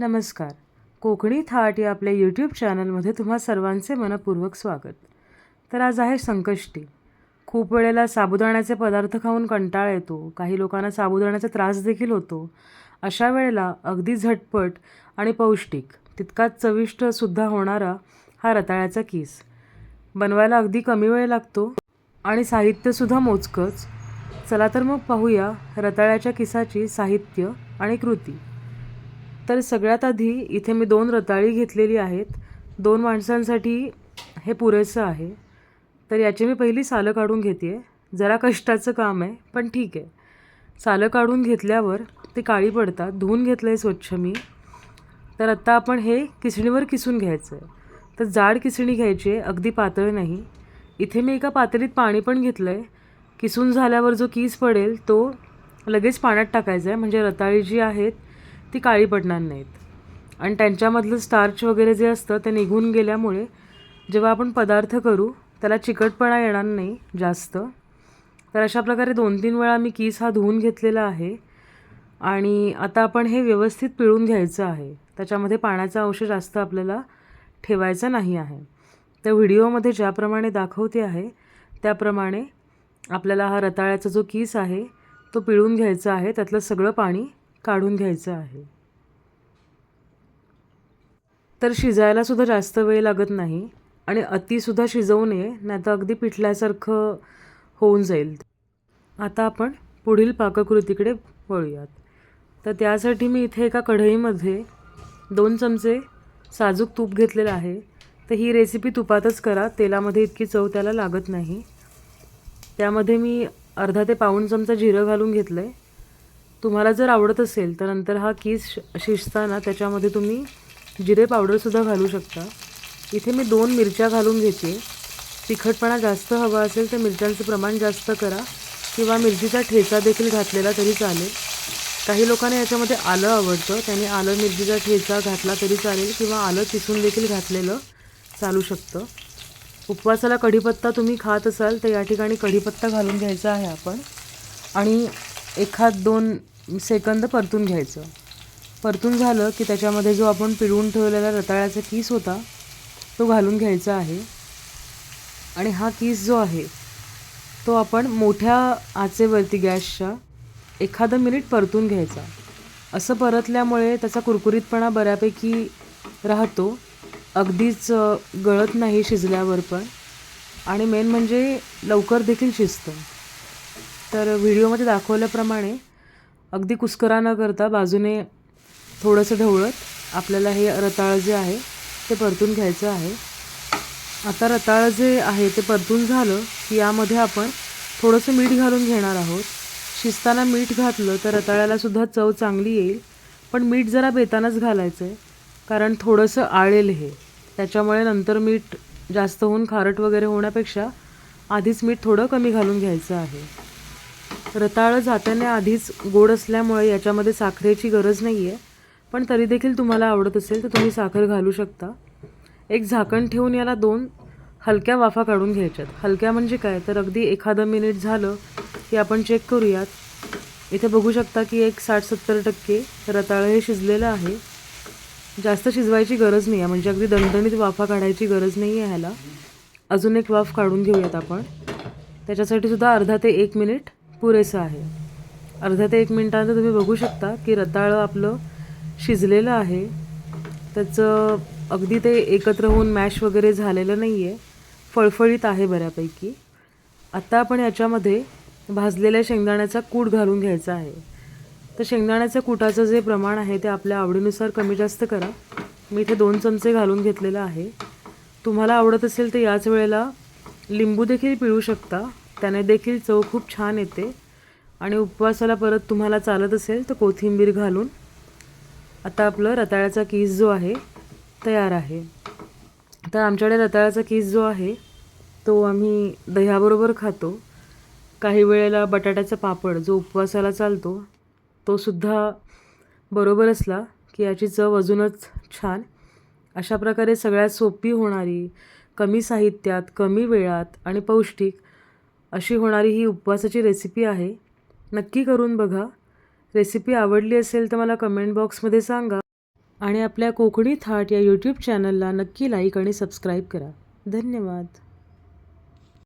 नमस्कार. कोकणी थाट या आपल्या यूट्यूब चॅनलमध्ये तुम्हा सर्वांचे मनपूर्वक स्वागत. तर आज आहे संकष्टी. खूप वेळेला साबुदाण्याचे पदार्थ खाऊन कंटाळा येतो काही लोकांना साबुदाण्याचा त्रास देखील होतो. अशा वेळेला अगदी झटपट आणि पौष्टिक तितकाच चविष्टसुद्धा होणारा हा रताळ्याचा किस. बनवायला अगदी कमी वेळ लागतो आणि साहित्यसुद्धा मोजकंच. चला तर मग पाहूया रताळ्याच्या किसाची साहित्य आणि कृती. तर सगळ्यात आधी इथे मी दोन रताळी घेतलेली आहेत. दोन माणसांसाठी हे पुरेसं आहे. तर याची मी पहिली सालं काढून घेते आहे जरा कष्टाचं काम आहे पण ठीक आहे. सालं काढून घेतल्यावर ते काळी पडतात. धुवून घेतलं आहे स्वच्छ मी. तर आत्ता आपण हे किसणीवर किसून घ्यायचं आहे तर जाड किसणी घ्यायची आहे अगदी पातळ नाही. इथे मी एका पातळीत पाणी पण घेतलं आहे किसून झाल्यावर जो कीस पडेल तो लगेच पाण्यात टाकायचा आहे. म्हणजे रताळी जी आहेत ती काळी पडणार नाहीत. आणि त्यांच्यामधलं स्टार्च वगैरे जे असतं ते निघून गेल्यामुळे जेव्हा आपण पदार्थ करू त्याला चिकटपणा येणार नाही जास्त. तर अशा प्रकारे दोन तीन वेळा मी कीस हा धुवून घेतलेला आहे. आणि आता आपण हे व्यवस्थित पिळून घ्यायचं आहे. त्याच्यामध्ये पाण्याचा अंश जास्त आपल्याला ठेवायचा नाही आहे. तर व्हिडिओमध्ये ज्याप्रमाणे दाखवते आहे त्याप्रमाणे आपल्याला हा रताळ्याचा जो कीस आहे तो पिळून घ्यायचा आहे. त्यातलं सगळं पाणी काढून घ्यायचं आहे. तर शिजायलासुद्धा जास्त वेळ लागत नाही आणि अतिसुद्धा शिजवू नये नाही तर अगदी पिठल्यासारखं होऊन जाईल. आता आपण पुढील पाककृतीकडे वळूयात. तर त्यासाठी मी इथे एका कढईमध्ये दोन चमचे साजूक तूप घेतलेलं आहे. तर ही रेसिपी तुपातच करा तेलामध्ये इतकी चव त्याला लागत नाही. त्यामध्ये मी अर्धा ते पाऊण चमचा जिरं घालून घेतलं आहे तुम्हाला जर आवडत असेल तर नंतर हा कीस शिजताना त्याच्यामध्ये तुम्ही जिरे पावडरसुद्धा घालू शकता. इथे मी दोन मिरच्या घालून घेते. तिखटपणा जास्त हवा असेल तर मिरच्यांचं प्रमाण जास्त करा. किंवा मिरचीचा ठेचा देखील घातलेला तरी चालेल. काही लोकांना याच्यामध्ये आलं आवडतं. त्याने आलं मिरचीचा ठेचा घातला तरी चालेल किंवा आलं किसून देखील घातलेलं चालू शकतं. उपवासाला कढीपत्ता तुम्ही खात असाल तर या ठिकाणी कढीपत्ता घालून घ्यायचा आहे आपण. आणि एखाद दोन सेकंद परतून घ्यायचं. परतून झालं की त्याच्यामध्ये जो आपण पिळवून ठेवलेला रताळ्याचा कीस होता तो घालून घ्यायचा आहे. आणि हा कीस जो आहे तो आपण मोठ्या आचेवरती गॅसच्या एखादं मिनिट परतून घ्यायचा. असं परतल्यामुळे त्याचा कुरकुरीतपणा बऱ्यापैकी राहतो. अगदीच गळत नाही शिजल्यावर पण. आणि मेन म्हणजे लवकर देखील शिजतं. तर व्हिडिओमध्ये दाखवल्याप्रमाणे अगदी कुस्करा न करता बाजूने थोडंसं ढवळत आपल्याला हे रताळं जे आहे ते परतून घ्यायचं आहे. आता रताळं जे आहे ते परतून झालं की यामध्ये आपण थोडंसं मीठ घालून घेणार आहोत. शिजताना मीठ घातलं तर रताळ्यालासुद्धा चव चांगली येईल पण मीठ जरा बेतानाच घालायचं आहे कारण थोडंसं आळेल हे. त्याच्यामुळे नंतर मीठ जास्त होऊन खारट वगैरे होण्यापेक्षा आधीच मीठ थोडं कमी घालून घ्यायचं आहे. रताळं जाताने आधीच गोड असल्यामुळे याच्यामध्ये साखरेची गरज नाही आहे पण तरी देखील तुम्हाला आवडत असेल तर तुम्ही साखर घालू शकता. एक झाकण ठेवून याला दोन हलक्या वाफा काढून घ्यायच्यात. हलक्या म्हणजे काय? तर अगदी एखादं मिनिट झालं की आपण चेक करूयात. इथे बघू शकता की एक साठ सत्तर टक्के रताळं हे शिजलेलं आहे. जास्त शिजवायची गरज नाही आहे म्हणजे अगदी दणदणीत वाफा काढायची गरज नाही आहे ह्याला. अजून एक वाफ काढून घेऊयात आपण. त्याच्यासाठी सुद्धा अर्धा ते एक मिनिट. पुरेसं आहे. अर्धा ते एक मिनटानंतर तुम्ही बघू शकता की रताळं आपलं शिजलेलं आहे. त्याचं अगदी ते एकत्र होऊन मॅश वगैरे झालेलं नाही आहे फळफळीत आहे बऱ्यापैकी. आत्ता आपण याच्यामध्ये भाजलेल्या शेंगदाण्याचा कूट घालून घ्यायचा आहे. तर शेंगदाण्याच्या कुटाचं जे प्रमाण आहे ते आपल्या आवडीनुसार कमी जास्त करा. मी इथे दोन चमचे घालून घेतलेलं आहे. तुम्हाला आवडत असेल तर याच वेळेला लिंबू देखील पिळू शकता. त्याने देखील चव खूप छान येते. आणि उपवासाला परत तुम्हाला चालत असेल तर कोथिंबीर घालून आता आपलं रताळ्याचा कीस जो आहे तयार आहे. तर आमच्याकडे रताळ्याचा कीस जो आहे तो आम्ही दह्याबरोबर खातो. काही वेळेला बटाट्याचा पापड जो उपवासाला चालतो तो सुद्धा बरोबर असला की याची चव अजूनच छान. अशा प्रकारे सगळ्यात सोपी होणारी कमी साहित्यात कमी वेळात आणि पौष्टिक अशी होणारी ही उपवासाची रेसिपी आहे. नक्की करून बघा. रेसिपी आवडली असेल तर मला कमेंट बॉक्समध्ये सांगा. आणि आपल्या कोकणी थाट या यूट्यूब चॅनलला नक्की लाईक आणि सबस्क्राईब करा. धन्यवाद.